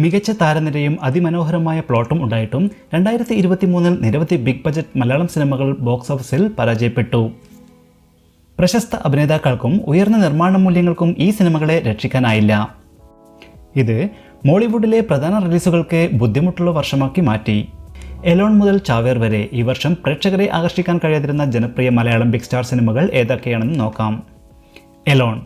മികച്ച താരനിരയും അതിമനോഹരമായ പ്ലോട്ടും ഉണ്ടായിട്ടും രണ്ടായിരത്തി ഇരുപത്തി മൂന്നിൽ നിരവധി ബിഗ് ബജറ്റ് മലയാളം സിനിമകൾ ബോക്സ് ഓഫീസിൽ പരാജയപ്പെട്ടു. പ്രശസ്ത അഭിനേതാക്കൾക്കും ഉയർന്ന നിർമ്മാണ മൂല്യങ്ങൾക്കും ഈ സിനിമകളെ രക്ഷിക്കാനായില്ല. ഇത് മോളിവുഡിലെ പ്രധാന റിലീസുകൾക്ക് ബുദ്ധിമുട്ടുള്ള വർഷമാക്കി മാറ്റി. എലോൺ മുതൽ ചാവേർ വരെ ഈ വർഷം പ്രേക്ഷകരെ ആകർഷിക്കാൻ കഴിയാതിരുന്ന ജനപ്രിയ മലയാളം ബിഗ് സ്റ്റാർ സിനിമകൾ ഏതൊക്കെയാണെന്ന് നോക്കാം. എലോൺ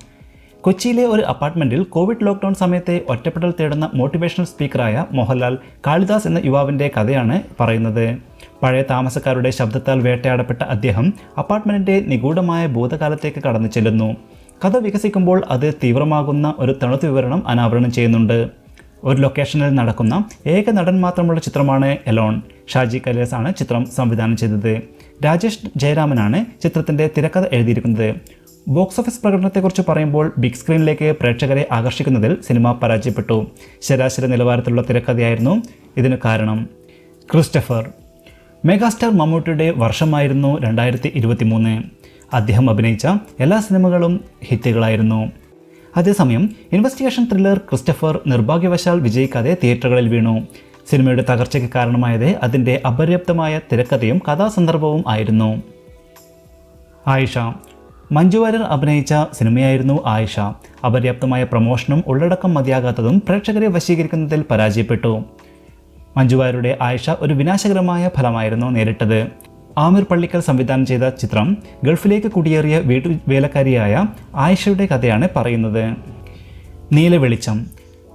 കൊച്ചിയിലെ ഒരു അപ്പാർട്ട്മെന്റിൽ കോവിഡ് ലോക്ക്ഡൌൺ സമയത്തെ ഒറ്റപ്പെടൽ തേടുന്ന മോട്ടിവേഷണൽ സ്പീക്കറായ മോഹൻലാൽ കാളിദാസ് എന്ന യുവാവിന്റെ കഥയാണ് പറയുന്നത്. പഴയ താമസക്കാരുടെ ശബ്ദത്താൽ വേട്ടയാടപ്പെട്ട അദ്ദേഹം അപ്പാർട്ട്മെന്റിന്റെ നിഗൂഢമായ ഭൂതകാലത്തേക്ക് കടന്നു ചെല്ലുന്നു. കഥ വികസിക്കുമ്പോൾ അത് തീവ്രമാകുന്ന ഒരു തണുത്ത വിവരണം അനാവരണം ചെയ്യുന്നുണ്ട്. ഒരു ലൊക്കേഷനിൽ നടക്കുന്ന ഏക നടൻ മാത്രമുള്ള ചിത്രമാണ് എലോൺ. ഷാജി കലേസ് ആണ് ചിത്രം സംവിധാനം ചെയ്തത്. രാജേഷ് ജയരാമനാണ് ചിത്രത്തിന്റെ തിരക്കഥ എഴുതിയിരിക്കുന്നത്. ബോക്സ് ഓഫീസ് പ്രകടനത്തെക്കുറിച്ച് പറയുമ്പോൾ ബിഗ് സ്ക്രീനിലേക്ക് പ്രേക്ഷകരെ ആകർഷിക്കുന്നതിൽ സിനിമ പരാജയപ്പെട്ടു. ശരാശരി നിലവാരത്തിലുള്ള തിരക്കഥയായിരുന്നു ഇതിന് കാരണം. ക്രിസ്റ്റഫർ. മെഗാസ്റ്റാർ മമ്മൂട്ടിയുടെ വർഷമായിരുന്നു രണ്ടായിരത്തി ഇരുപത്തി മൂന്ന് അദ്ദേഹം അഭിനയിച്ച എല്ലാ സിനിമകളും ഹിറ്റുകളായിരുന്നു. അതേസമയം ഇൻവെസ്റ്റിഗേഷൻ ത്രില്ലർ ക്രിസ്റ്റഫർ നിർഭാഗ്യവശാൽ വിജയിക്കാതെ തിയേറ്ററുകളിൽ വീണു. സിനിമയുടെ തകർച്ചയ്ക്ക് കാരണമായത് അതിന്റെ അപര്യാപ്തമായ തിരക്കഥയും കഥാസന്ദർഭവും ആയിരുന്നു. ആയിഷ. മഞ്ജു വാര്യർ അഭിനയിച്ച സിനിമയായിരുന്നു ആയിഷ. അപര്യാപ്തമായ പ്രമോഷനും ഉള്ളടക്കം മതിയാകാത്തതും പ്രേക്ഷകരെ വശീകരിക്കുന്നതിൽ പരാജയപ്പെട്ടു. മഞ്ജു വാര്യരുടെ ആയിഷ ഒരു വിനാശകരമായ ഫലമായിരുന്നു നേരിട്ടത്. ആമിർ പള്ളിക്കൽ സംവിധാനം ചെയ്ത ചിത്രം ഗൾഫിലേക്ക് കുടിയേറിയ വീട്ടു വേലക്കാരിയായ ആയിഷയുടെ കഥയാണ് പറയുന്നത്. നീലവെളിച്ചം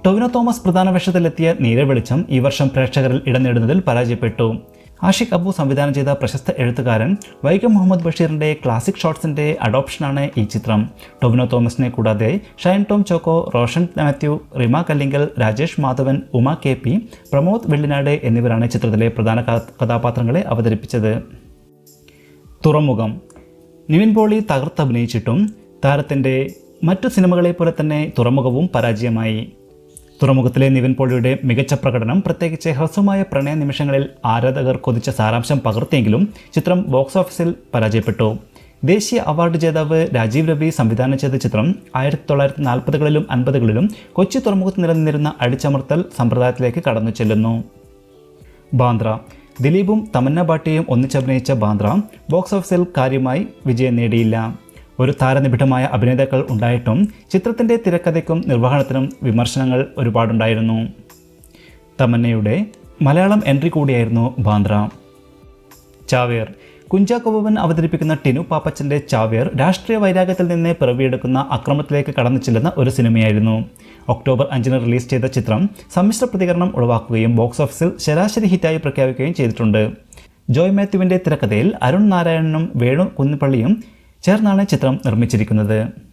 ടൊവിനോ തോമസ് പ്രധാന വേഷത്തിലെത്തിയ നീലവെളിച്ചം ഈ വർഷം പ്രേക്ഷകരിൽ ഇടം നേടുന്നതിൽ പരാജയപ്പെട്ടു. ആഷിഖ് അബു സംവിധാനം ചെയ്ത പ്രശസ്ത എഴുത്തുകാരൻ വൈക്കം മുഹമ്മദ് ബഷീറിന്റെ ക്ലാസിക് ഷോട്ട്സിന്റെ അഡോപ്ഷനാണ് ഈ ചിത്രം. ടൊവിനോ തോമസിനെ കൂടാതെ ഷൈൻ ടോം ചോക്കോ റോഷൻ മാത്യു റിമ കല്ലിങ്കൽ രാജേഷ് മാധവൻ ഉമ കെ പി പ്രമോദ് വെള്ളിനാട് എന്നിവരാണ് ചിത്രത്തിലെ പ്രധാന കഥാപാത്രങ്ങളെ അവതരിപ്പിച്ചത്. തുറമുഖം. നിവിൻ പോളി തകർത്തഭിനയിച്ചിട്ടും താരത്തിന്റെ മറ്റു സിനിമകളെ പോലെ തന്നെ തുറമുഖവും പരാജയമായി. തുറമുഖത്തിലെ നിവിൻ പോളിയുടെ മികച്ച പ്രകടനം പ്രത്യേകിച്ച് ഹ്രസ്വമായ പ്രണയ നിമിഷങ്ങളിൽ ആരാധകർ കൊതിച്ച സാരാംശം പകർത്തിയെങ്കിലും ചിത്രം ബോക്സ് ഓഫീസിൽ പരാജയപ്പെട്ടു. ദേശീയ അവാർഡ് ജേതാവ് രാജീവ് രവി സംവിധാനം ചെയ്ത ചിത്രം ആയിരത്തി തൊള്ളായിരത്തി നാൽപ്പതുകളിലും അൻപതുകളിലും കൊച്ചി തുറമുഖത്ത് നിലനിന്നിരുന്ന അടിച്ചമർത്തൽ സമ്പ്രദായത്തിലേക്ക് കടന്നു ചെല്ലുന്നു. ബാന്ദ്ര. ദിലീപും തമന്ന ഭാട്ടിയും ഒന്നിച്ചഭിനയിച്ച ബാന്ദ്ര ബോക്സ് ഓഫീസിൽ കാര്യമായി വിജയം നേടിയില്ല. ഒരു താരനിബിഡമായ അഭിനേതാക്കൾ ഉണ്ടായിട്ടും ചിത്രത്തിന്റെ തിരക്കഥയ്ക്കും നിർവഹണത്തിനും വിമർശനങ്ങൾ ഒരുപാടുണ്ടായിരുന്നു. തമന്നയുടെ മലയാളം എൻട്രി കൂടിയായിരുന്നു ബാന്ദ്ര. ചാവേർ. കുഞ്ചാക്കോ അവതരിപ്പിക്കുന്ന ടിനു പാപ്പച്ചന്റെ ചാവേർ രാഷ്ട്രീയ വൈരാഗ്യത്തിൽ നിന്ന് പിറവിയെടുക്കുന്ന അക്രമത്തിലേക്ക് കടന്നു ചെല്ലുന്ന ഒരു സിനിമയായിരുന്നു. ഒക്ടോബർ അഞ്ചിന് റിലീസ് ചെയ്ത ചിത്രം സമ്മിശ്ര പ്രതികരണം ഉളവാക്കുകയും ബോക്സ് ഓഫീസിൽ ശരാശരി ഹിറ്റായി പ്രഖ്യാപിക്കുകയും ചെയ്തിട്ടുണ്ട്. ജോയ് മാത്യുവിന്റെ തിരക്കഥയിൽ അരുൺ നാരായണനും വേണു കുന്നിപ്പള്ളിയും ചേർന്നാണ് ചിത്രം നിർമ്മിച്ചിരിക്കുന്നത്.